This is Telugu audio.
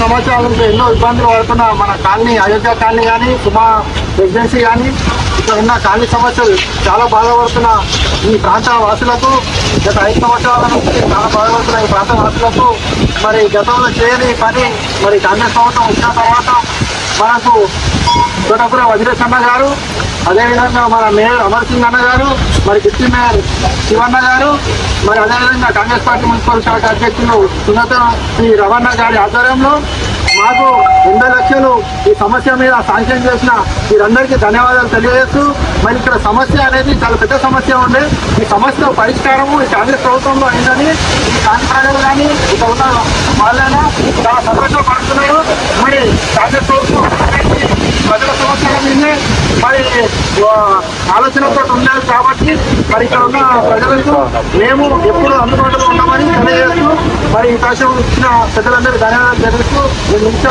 సంవత్సరాల నుంచి ఎన్నో ఇబ్బందులు పడుతున్న మన కాలనీ అయోధ్య కాలనీ కానీ సుమా రెసిడెన్సీ కానీ ఇక్కడ ఉన్న కాలనీ సమస్యలు చాలా బాధపడుతున్న ఈ ప్రాంత వాసులకు గత ఐదు సంవత్సరాల నుంచి చాలా బాధపడుతున్న ఈ ప్రాంత వాసులకు మరి గతంలో చేయని పని మరి కాంగ్రెస్ ప్రభుత్వం వచ్చిన తర్వాత మనకు తోటపుర వజ్రేష్ గారు అదేవిధంగా మన మేయర్ అమర్ సింగ్ అన్న గారు మరి డిప్యూటీ మేయర్ శివన్న గారు మరి అదేవిధంగా కాంగ్రెస్ పార్టీ మున్సిపల్ శాఖ అధ్యక్షులు సున్నత శ్రీ రవణ గారి ఆధ్వర్యంలో మాకు ఎనభై లక్షలు ఈ సమస్య మీద సాంక్షన్ చేసిన వీరందరికీ ధన్యవాదాలు తెలియజేస్తూ మరి ఇక్కడ సమస్య అనేది చాలా పెద్ద సమస్య ఉంది. ఈ సమస్య పరిష్కారము ఈ కాంగ్రెస్ ప్రభుత్వంలో అయిందని ఈ కాంగ్రెస్ కానీ ఇక్కడ ఉన్న వాళ్ళైనా చాలా సంతోషపడుతున్నారు మరి కాంగ్రెస్ ప్రభుత్వం ప్రజల సమస్యల మీదే మరి ఆలోచనతో ఉండాలి కాబట్టి మరి ఇక్కడ ఉన్న ప్రజలకు మేము ఎప్పుడు అందుబాటులో ఉన్నామని తెలియజేస్తూ మరి ఈ అవకాశం ఇచ్చిన ప్రజలందరూ ధన్యవాదాలు తెలుస్తూ